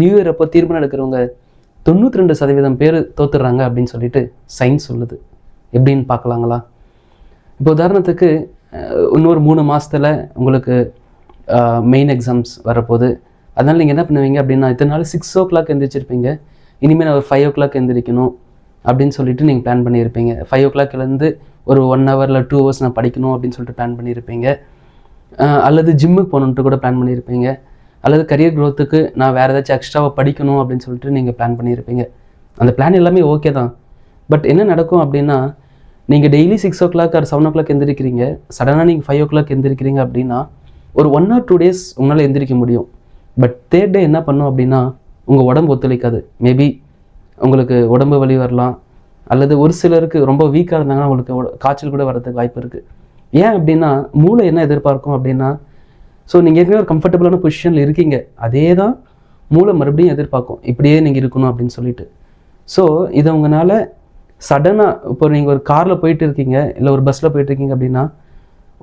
New year அப்போ தீர்மானம் எடுக்கிறவங்க தொண்ணூற்றி ரெண்டு சதவீதம் பேர் தோத்துடுறாங்க அப்படின்னு சொல்லிட்டு சயின்ஸ் சொல்லுது. எப்படின்னு பார்க்கலாங்களா? இப்போ உதாரணத்துக்கு இன்னொரு மூணு மாதத்தில் உங்களுக்கு மெயின் எக்ஸாம்ஸ் வரப்போகுது. அதனால் நீங்கள் என்ன பண்ணுவீங்க அப்படின்னா இத்தனை நாள் சிக்ஸ் ஓ கிளாக் எழுந்திரிச்சிருப்பீங்க இனிமேல் நான் ஒரு ஃபைவ் ஓ கிளாக் எழுந்திரிக்கணும் அப்படின்னு சொல்லிட்டு நீங்கள் பிளான் பண்ணியிருப்பீங்க. ஃபைவ் ஓ கிளாக்லேருந்து ஒரு ஒன் ஹவரில் டூ ஹவர்ஸ் நான் படிக்கணும் அப்படின்னு சொல்லிட்டு பிளான் பண்ணியிருப்பீங்க. அல்லது ஜிம்முக்கு போகணுன்ட்டு கூட பிளான் பண்ணியிருப்பீங்க. அல்லது கரியர் க்ரோத்துக்கு நான் வேறு ஏதாச்சும் எக்ஸ்ட்ராவாக படிக்கணும் அப்படின்னு சொல்லிட்டு நீங்கள் பிளான் பண்ணியிருப்பீங்க அந்த பிளான் எல்லாமே ஓகே தான். பட் என்ன நடக்கும் அப்படின்னா நீங்கள் daily six o'clock or seven o'clock எந்திரிக்கிறீங்க. சடனாக நீங்கள் ஃபைவ் ஓ கிளாக் எந்திரிக்கிறீங்க அப்படின்னா ஒரு ஒன் ஆர் டூ டேஸ் உங்களால் எந்திரிக்க முடியும். பட் தேர்ட் டே என்ன பண்ணும் அப்படின்னா உங்கள் உடம்பு ஒத்துழைக்காது. மேபி உங்களுக்கு உடம்பு வலி வரலாம். அல்லது ஒரு சிலருக்கு ரொம்ப வீக்காக இருந்தாங்கன்னா உங்களுக்கு காய்ச்சல் கூட வரதுக்கு வாய்ப்பு இருக்குது ஏன் அப்படின்னா மூளை என்ன எதிர்பார்க்கும் அப்படின்னா ஸோ நீங்கள் ஏற்கனவே ஒரு கம்ஃபர்டபுளான பொசிஷனில் இருக்கீங்க. அதே தான் மூளை மறுபடியும் எதிர்பார்க்கும். இப்படியே நீங்கள் இருக்கணும் அப்படின்னு சொல்லிட்டு. ஸோ இதை உங்களால் சடனாக இப்போ நீங்கள் ஒரு காரில் போயிட்டு இருக்கீங்க இல்லை ஒரு பஸ்ஸில் போயிட்டு இருக்கீங்க அப்படின்னா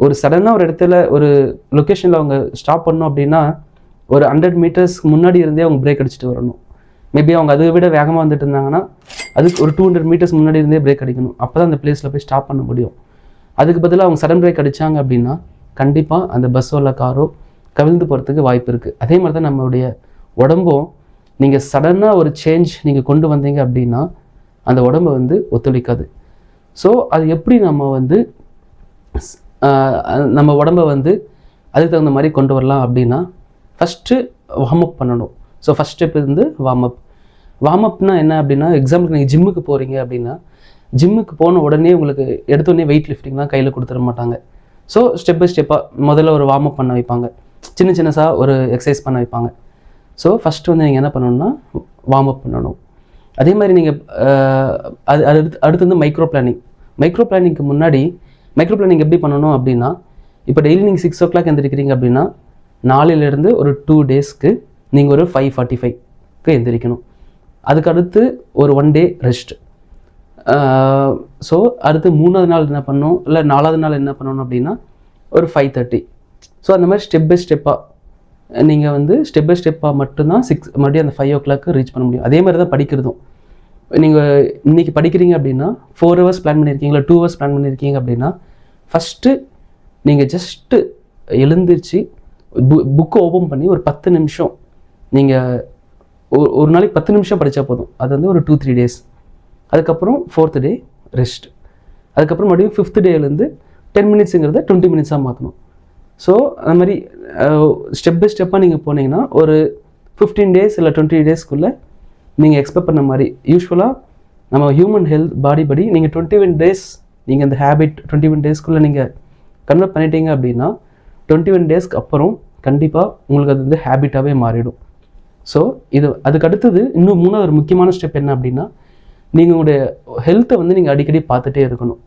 ஒரு சடனாக ஒரு இடத்துல ஒரு லொக்கேஷனில் அவங்க ஸ்டாப் பண்ணோம் அப்படின்னா ஒரு ஹண்ட்ரட் மீட்டர்ஸ் முன்னாடி இருந்தே அவங்க பிரேக் அடிச்சுட்டு வரணும். மேபி அவங்க அதை விட வேகமாக வந்துட்டு இருந்தாங்கன்னா அதுக்கு ஒரு டூ ஹண்ட்ரட் மீட்டர்ஸ் முன்னாடி இருந்தே பிரேக் அடிக்கணும். அப்போ தான் அந்த பிளேஸில் போய் ஸ்டாப் பண்ண முடியும். அதுக்கு பதிலாக அவங்க சடன் பிரேக் அடிச்சாங்க அப்படின்னா கண்டிப்பாக அந்த பஸ்ஸோ இல்லை காரோ கவிழ்ந்து போகிறதுக்கு வாய்ப்பு இருக்குது அதே மாதிரி தான் நம்மளுடைய உடம்பும் நீங்கள் சடனாக ஒரு சேஞ்ச் நீங்கள் கொண்டு வந்தீங்க அப்படின்னா அந்த உடம்பு வந்து ஒத்துழைக்காது. ஸோ அது எப்படி நம்ம வந்து நம்ம உடம்பை வந்து அதுக்கு தகுந்த மாதிரி கொண்டு வரலாம் அப்படின்னா ஃபஸ்ட்டு வார்ம் அப் பண்ணணும். ஸோ ஃபஸ்ட் ஸ்டெப் வந்து வார்ம் அப் வார்ம் அப்னா என்ன அப்படின்னா எக்ஸாம்பிளுக்கு நீங்கள் ஜிம்முக்கு போகிறீங்க அப்படின்னா ஜிம்முக்கு போன உடனே உங்களுக்கு எடுத்தோடனே வெயிட் லிஃப்டிங்லாம் கையில் கொடுத்துட மாட்டாங்க. ஸோ ஸ்டெப் பை ஸ்டெப்பாக முதல்ல ஒரு வார்ம் அப் பண்ண வைப்பாங்க. சின்ன சின்னசாக ஒரு எக்ஸசைஸ் பண்ண வைப்பாங்க. ஸோ ஃபஸ்ட்டு வந்து நீங்கள் என்ன பண்ணணும்னா வார்ம் அப் பண்ணணும். அதே மாதிரி நீங்கள் அது அடுத்து அடுத்து வந்து மைக்ரோ பிளானிங் மைக்ரோ பிளானிங்க்கு முன்னாடி மைக்ரோ பிளானிங் எப்படி பண்ணணும் அப்படின்னா இப்போ டெய்லி நீங்கள் சிக்ஸ் ஓ கிளாக் எழுந்திருக்கிறீங்க அப்படின்னா நாளையிலேருந்து ஒரு டூ டேஸ்க்கு நீங்கள் ஒரு ஃபைவ் ஃபார்ட்டி ஃபைவ்க்கு எழுந்திரிக்கணும் அதுக்கு அடுத்து ஒரு ஒன் டே ரெஸ்ட் ஸோ அடுத்து மூணாவது நாள் என்ன பண்ணணும்? இல்லை நாலாவது நாள் என்ன பண்ணணும் அப்படின்னா ஒரு ஃபைவ் தேர்ட்டி ஸோ அந்த மாதிரி ஸ்டெப் பை ஸ்டெப்பாக நீங்கள் வந்து ஸ்டெப் பை ஸ்டெப்பாக மட்டும்தான் சிக்ஸ் மறுபடியும் அந்த ஃபைவ் ஓ கிளாக்கு ரீச் பண்ண முடியும். அதே மாதிரி தான் படிக்கிறதும். நீங்கள் இன்னைக்கு படிக்கிறீங்க அப்படின்னா ஃபோர் ஹவர்ஸ் பிளான் பண்ணியிருக்கீங்க இல்லை டூ ஹவர்ஸ் பிளான் பண்ணியிருக்கீங்க அப்படின்னா ஃபஸ்ட்டு நீங்கள் ஜஸ்ட்டு எழுந்திரிச்சு பு புக்கை ஓப்பன் பண்ணி ஒரு பத்து நிமிஷம் நீங்கள் ஒரு ஒரு நாளைக்கு பத்து நிமிஷம் படித்தா போதும். அது வந்து ஒரு டூ த்ரீ டேஸ் அதுக்கப்புறம் ஃபோர்த்து டே ரெஸ்ட் அதுக்கப்புறம் மறுபடியும் ஃபிஃப்த் டேலேருந்து டென் மினிட்ஸுங்கிறத டுவெண்ட்டி மினிட்ஸாக மாற்றணும் ஸோ அந்த மாதிரி ஸ்டெப் பை ஸ்டெப்பாக நீங்கள் போனீங்கன்னா ஒரு ஃபிஃப்டீன் டேஸ் இல்லை டுவெண்ட்டி டேஸ்க்குள்ளே நீங்கள் எக்ஸ்பெக்ட் பண்ண மாதிரி யூஸ்வலாக நம்ம ஹியூமன் ஹெல்த் பாடி படி நீங்கள் டுவெண்ட்டி ஒன் டேஸ் நீங்கள் அந்த ஹேபிட் டுவெண்ட்டி ஒன் டேஸ்க்குள்ளே நீங்கள் கன்வெர்ட் பண்ணிட்டீங்க அப்படின்னா டுவெண்ட்டி ஒன் டேஸ்க்கு அப்புறம் கண்டிப்பாக உங்களுக்கு அது வந்து ஹேபிட்டாகவே மாறிடும். ஸோ இது அதுக்கு அடுத்தது இன்னும் மூணாவது ஒரு முக்கியமான ஸ்டெப் என்ன அப்படின்னா நீங்கள் உங்களுடைய ஹெல்த்தை வந்து நீங்கள் அடிக்கடி பார்த்துட்டே இருக்கணும்.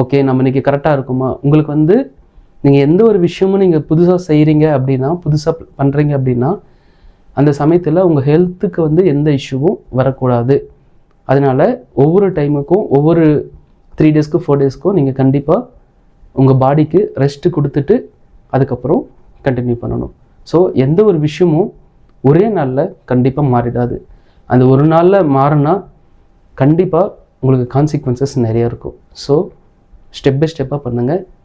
ஓகே நம்ம இன்றைக்கி கரெக்டாக இருக்குமா? உங்களுக்கு வந்து நீங்கள் எந்த ஒரு விஷயமும் நீங்கள் புதுசாக செய்கிறீங்க அப்படின்னா புதுசாக பண்ணுறீங்க அப்படின்னா அந்த சமயத்தில் உங்கள் ஹெல்த்துக்கு வந்து எந்த இஷ்யூவும் வரக்கூடாது. அதனால் ஒவ்வொரு டைமுக்கும் ஒவ்வொரு த்ரீ டேஸ்க்கும் ஃபோர் டேஸ்க்கும் நீங்கள் கண்டிப்பாக உங்கள் பாடிக்கு ரெஸ்ட்டு கொடுத்துட்டு அதுக்கப்புறம் கண்டினியூ பண்ணணும். ஸோ எந்த ஒரு விஷயமும் ஒரே நாளில் கண்டிப்பாக மாறிடாது. அந்த ஒரு நாளில் மாறினா கண்டிப்பாக உங்களுக்கு கான்சிக்வன்சஸ் நிறைய இருக்கும். ஸோ ஸ்டெப் பை ஸ்டெப்பாக பண்ணுங்கள்